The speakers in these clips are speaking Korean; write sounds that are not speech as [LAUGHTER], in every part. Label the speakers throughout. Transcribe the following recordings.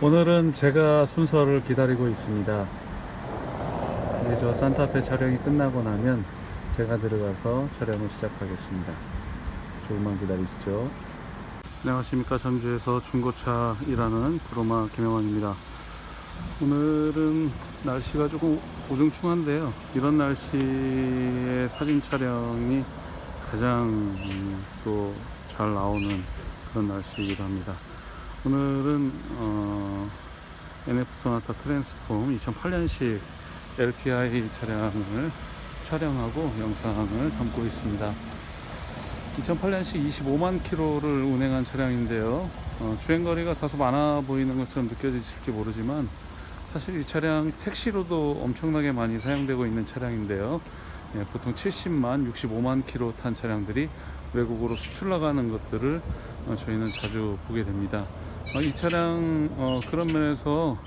Speaker 1: 오늘은 제가 순서를 기다리고 있습니다. 이제 저 산타페 촬영이 끝나고 나면 제가 들어가서 촬영을 시작하겠습니다. 조금만 기다리시죠. 안녕하십니까. 전주에서 중고차 일하는 브로마 김영환입니다. 오늘은 날씨가 조금 우중충한데요. 이런 날씨에 사진 촬영이 가장 음, 또잘 나오는 그런 날씨이기도 합니다. 오늘은 어, NF 소나타 트랜스폼 2008년식 LPI 차량을 촬영하고 영상을 담고 있습니다. 2008년식 25만 킬로를 운행한 차량인데요. 어, 주행거리가 다소 많아 보이는 것처럼 느껴지실지 모르지만 사실 이 차량 택시로도 엄청나게 많이 사용되고 있는 차량인데요. 예, 보통 70만, 65만 킬로 탄 차량들이 외국으로 수출 나가는 것들을 어, 저희는 자주 보게 됩니다. 어, 이 차량 어, 그런 면에서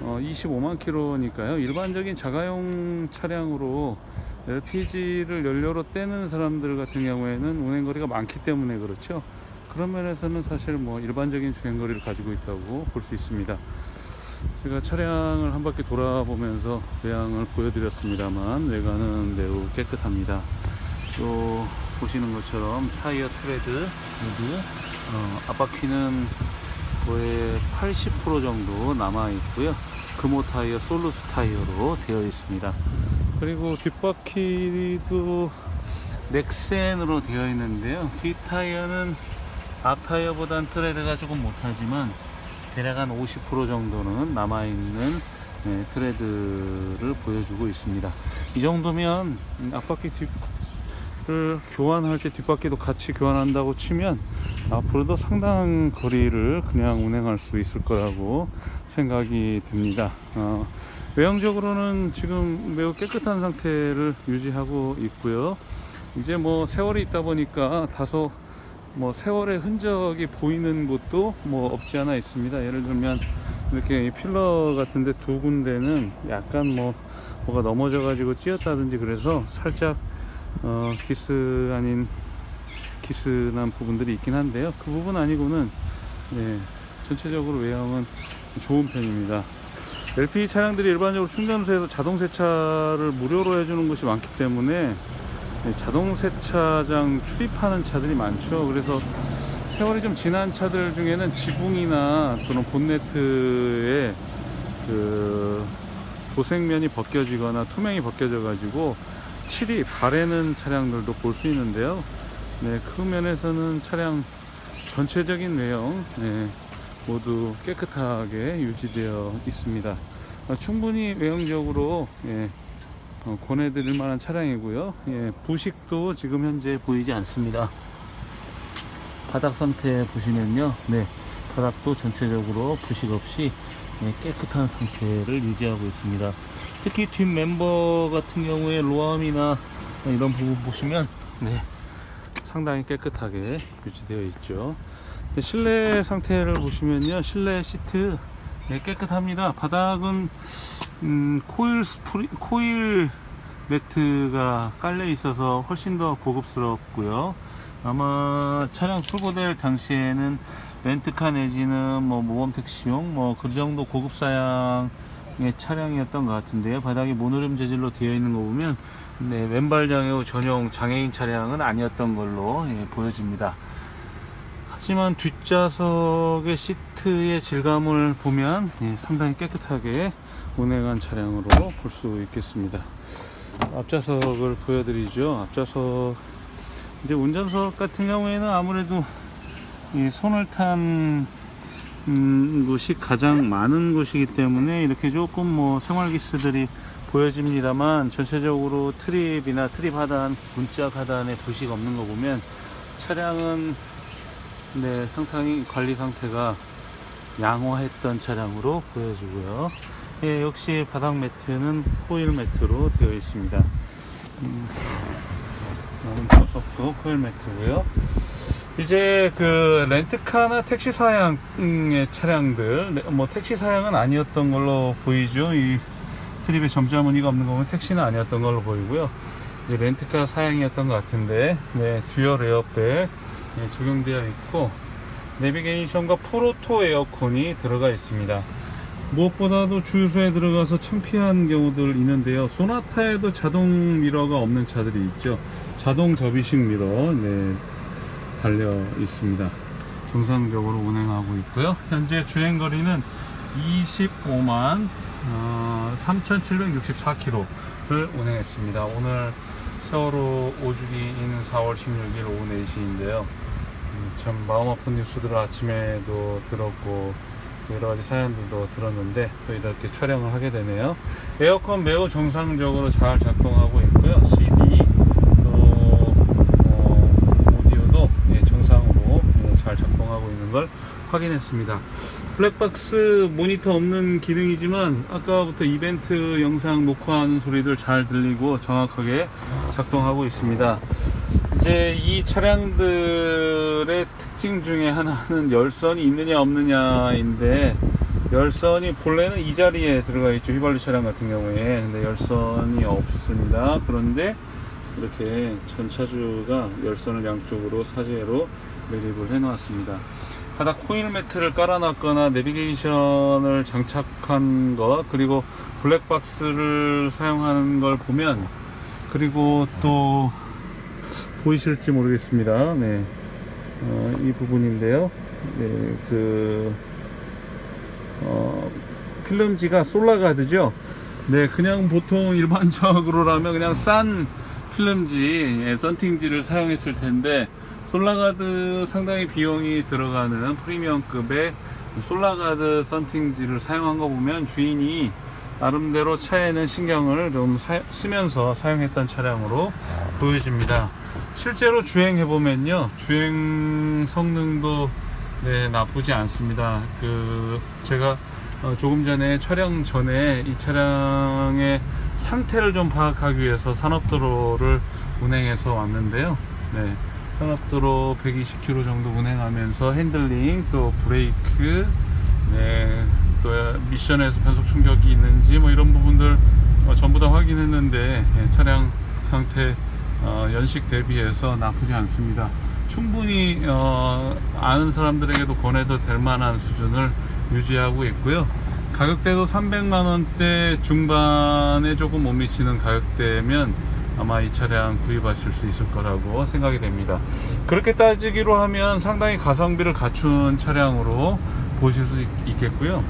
Speaker 1: 어, 25만 킬로니까요. 일반적인 자가용 차량으로 LPG를 연료로 떼는 사람들 같은 경우에는 운행거리가 많기 때문에 그렇죠. 그런 면에서는 사실 뭐 일반적인 주행거리를 가지고 있다고 볼 수 있습니다. 제가 차량을 한 바퀴 돌아보면서 외양을 보여드렸습니다만 외관은 매우 깨끗합니다. 또 보시는 것처럼 타이어 트레드 모두 어, 앞바퀴는 거의 80% 정도 남아 있고요. 금호 타이어 솔루스 타이어로 되어 있습니다. 그리고 뒷바퀴도 넥센으로 되어 있는데요. 뒷 타이어는 앞 타이어보단 트레드가 조금 못하지만 대략 한 50% 정도는 남아 있는 네, 트레드를 보여주고 있습니다. 이 정도면 음, 앞바퀴 뒷 을 교환할 때 뒷바퀴도 같이 교환한다고 치면 앞으로도 상당한 거리를 그냥 운행할 수 있을 거라고 생각이 듭니다. 어, 외형적으로는 지금 매우 깨끗한 상태를 유지하고 있고요. 이제 뭐 세월이 있다 보니까 다소 뭐 세월의 흔적이 보이는 곳도 뭐 없지 않아 있습니다. 예를 들면 이렇게 이 필러 같은데 두 군데는 약간 뭐 뭐가 넘어져 가지고 찧었다든지 그래서 살짝 어 기스 아닌 기스난 부분들이 있긴 한데요. 그 부분 아니고는 네, 전체적으로 외형은 좋은 편입니다. LPG 차량들이 일반적으로 충전소에서 자동 세차를 무료로 해주는 것이 많기 때문에 네, 자동 세차장 출입하는 차들이 많죠. 그래서 세월이 좀 지난 차들 중에는 지붕이나 또는 본네트에 그 도색면이 벗겨지거나 투명이 벗겨져 가지고 칠이 바래는 차량들도 볼 수 있는데요. 네, 그 면에서는 차량 전체적인 외형 네, 모두 깨끗하게 유지되어 있습니다. 어, 충분히 외형적으로 예, 어, 권해드릴 만한 차량이고요. 예, 부식도 지금 현재 보이지 않습니다. 바닥 상태 보시면요. 네, 바닥도 전체적으로 부식 없이 예, 깨끗한 상태를 유지하고 있습니다. 특히 뒷 멤버 같은 경우에 로암이나 이런 부분 보시면 네, 상당히 깨끗하게 유지되어 있죠. 네, 실내 상태를 보시면요. 실내 시트 네, 깨끗합니다. 바닥은 음, 코일 스프리, 코일 매트가 깔려 있어서 훨씬 더 고급스럽고요. 아마 차량 출고될 당시에는 렌트카 내지는 뭐 모범 택시용 뭐 그 정도 고급 사양의 차량이었던 것 같은데요. 바닥이 모노륨 재질로 되어 있는 거 보면 네, 왼발 장애 전용 장애인 차량은 아니었던 걸로 예, 보여집니다. 하지만 뒷좌석의 시트의 질감을 보면 예, 상당히 깨끗하게 운행한 차량으로 볼 수 있겠습니다. 앞좌석을 보여드리죠. 앞좌석 이제 운전석 같은 경우에는 아무래도 이 손을 탄 음, 곳이 가장 많은 곳이기 때문에 이렇게 조금 뭐 생활기스들이 보여집니다만 전체적으로 트립이나 트립 하단, 문짝 하단에 부식 없는 거 보면 차량은 네, 상당히 관리 상태가 양호했던 차량으로 보여지고요. 예, 역시 바닥 매트는 코일 매트로 되어 있습니다. 음, 조석도 코일 매트고요. 이제 그 렌트카나 택시 사양의 차량들, 네, 뭐 택시 사양은 아니었던 걸로 보이죠. 이 트립에 점자 무늬가 없는 거 보면 택시는 아니었던 걸로 보이고요. 이제 렌트카 사양이었던 것 같은데, 네, 듀얼 에어백 예, 적용되어 있고, 내비게이션과 프로토 에어컨이 들어가 있습니다. 무엇보다도 주유소에 들어가서 창피한 경우들 있는데요. 소나타에도 자동 미러가 없는 차들이 있죠. 자동 접이식 미러 네, 달려 있습니다. 정상적으로 운행하고 있고요. 현재 주행 거리는 25만 어, 3,764km를 운행했습니다. 오늘 세월호 5주기인 4월 16일 오후 4시인데요. 음, 참 마음 아픈 뉴스들을 아침에도 들었고 또 여러 가지 사연들도 들었는데 또 이렇게 촬영을 하게 되네요. 에어컨 매우 정상적으로 잘 작동하고 있고요. CD 또 어, 오디오도 예, 정상으로 예, 잘 작동하고 있는 걸 확인했습니다. 블랙박스 모니터 없는 기능이지만 아까부터 이벤트 영상 녹화하는 소리들 잘 들리고 정확하게 작동하고 있습니다. 이제 이 차량들의 특징 중에 하나는 열선이 있느냐 없느냐인데 열선이 본래는 이 자리에 들어가 있죠 휘발유 차량 같은 경우에 근데 열선이 없습니다 그런데 이렇게 전차주가 열선을 양쪽으로 사제로 매립을 해 놓았습니다 바닥 코일 매트를 깔아놨거나 내비게이션을 장착한 것 그리고 블랙박스를 사용하는 걸 보면 그리고 또 보이실지 모르겠습니다. 네. 어, 이 부분인데요. 네, 그, 어, 필름지가 솔라가드죠. 네, 그냥 보통 일반적으로라면 그냥 싼 필름지, 예, 썬팅지를 사용했을 텐데, 솔라가드 상당히 비용이 들어가는 프리미엄급의 솔라가드 썬팅지를 사용한 거 보면 주인이 나름대로 차에는 신경을 좀 사- 쓰면서 사용했던 차량으로 보여집니다. 실제로 주행해 보면요, 주행 성능도 네, 나쁘지 않습니다. 그 제가 어, 조금 전에 촬영 전에 이 차량의 상태를 좀 파악하기 위해서 산업도로를 운행해서 왔는데요. 네, 산업도로 120km 정도 운행하면서 핸들링 또 브레이크 네, 또 미션에서 변속 충격이 있는지 뭐 이런 부분들 어, 전부 다 확인했는데 예, 차량 상태 어, 연식 대비해서 나쁘지 않습니다. 충분히 어, 아는 사람들에게도 권해도 될 만한 수준을 유지하고 있고요. 가격대도 300만 원대 중반에 조금 못 미치는 가격대면 아마 이 차량 구입하실 수 있을 거라고 생각이 됩니다. 그렇게 따지기로 하면 상당히 가성비를 갖춘 차량으로 보실 수 있- 있겠고요.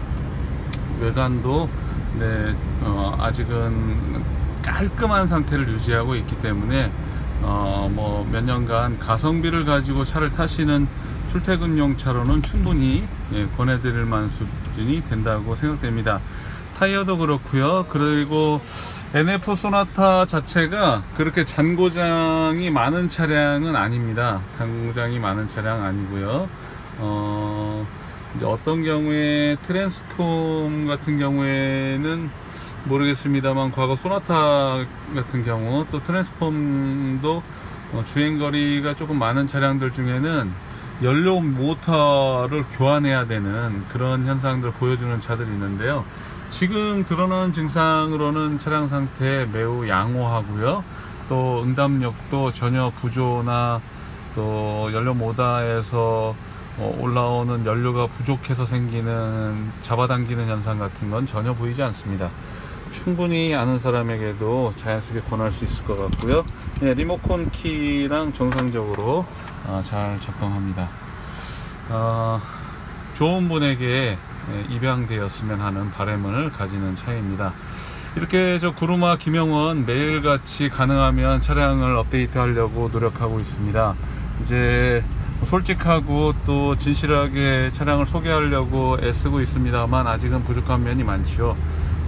Speaker 1: 외관도 네, 어, 아직은 깔끔한 상태를 유지하고 있기 때문에 어, 뭐 몇 년간 가성비를 가지고 차를 타시는 출퇴근용 차로는 충분히 예, 권해드릴 만한 수준이 된다고 생각됩니다. 타이어도 그렇고요. 그리고 NF 소나타 자체가 그렇게 잔고장이 많은 차량은 아닙니다. 잔고장이 많은 차량 아니고요. 어, 이제 어떤 경우에 트랜스폼 같은 경우에는 모르겠습니다만 과거 소나타 같은 경우 또 트랜스폼도 어, 주행거리가 조금 많은 차량들 중에는 연료 모터를 교환해야 되는 그런 현상들을 보여주는 차들이 있는데요. 지금 드러나는 증상으로는 차량 상태 매우 양호하고요. 또 응답력도 전혀 부조나 또 연료 모다에서 어, 올라오는 연료가 부족해서 생기는 잡아당기는 현상 같은 건 전혀 보이지 않습니다. 충분히 아는 사람에게도 자연스럽게 권할 수 있을 것 같고요. 네, 리모컨 키랑 정상적으로 어, 잘 작동합니다. 어, 좋은 분에게 예, 입양되었으면 하는 바람을 가지는 차입니다. 이렇게 저 구루마 김영원 매일같이 가능하면 차량을 업데이트 하려고 노력하고 있습니다. 이제 솔직하고 또 진실하게 차량을 소개하려고 애쓰고 있습니다만 아직은 부족한 면이 많지요.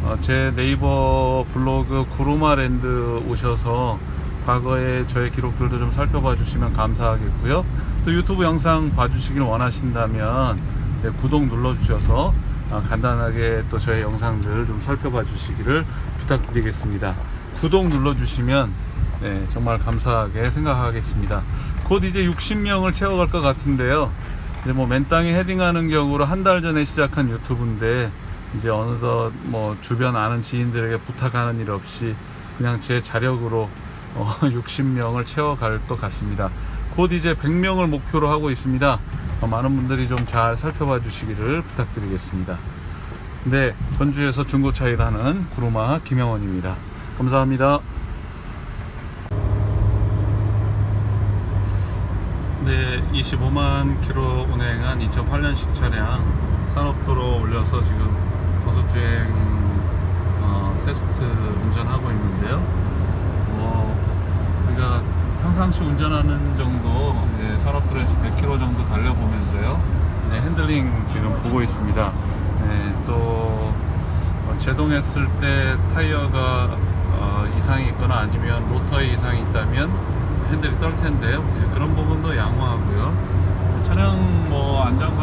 Speaker 1: 어, 제 네이버 블로그 구루마랜드 오셔서 과거의 저의 기록들도 좀 살펴봐 주시면 감사하겠고요. 또 유튜브 영상 봐주시길 원하신다면 네, 구독 눌러주셔서 아, 간단하게 또 저의 영상들 좀 살펴봐 주시기를 부탁드리겠습니다. 구독 눌러주시면 네, 정말 감사하게 생각하겠습니다. 곧 이제 60명을 채워갈 것 같은데요. 이제 뭐 맨땅에 헤딩하는 경우로 한 달 전에 시작한 유튜브인데 이제 어느덧 뭐 주변 아는 지인들에게 부탁하는 일 없이 그냥 제 자력으로 어, [LAUGHS] 60명을 채워갈 것 같습니다. 곧 이제 100명을 목표로 하고 있습니다. 어, 많은 분들이 좀 잘 살펴봐 주시기를 부탁드리겠습니다. 네, 전주에서 중고차 일하는 구루마 김영원입니다. 감사합니다. 네, 25만 킬로 운행한 2008년식 차량 산업도로 올려서 지금 고속주행 어, 테스트 운전하고 있는데요. 평상시 운전하는 정도 네, 산업도로에서 100km 정도 달려보면서요. 네, 핸들링 지금 보고 있습니다. 네, 또 어, 제동했을 때 타이어가 어, 이상이 있거나 아니면 로터에 이상이 있다면 핸들이 떨 텐데요. 예, 그런 부분도 양호하고요. 차량 뭐 안정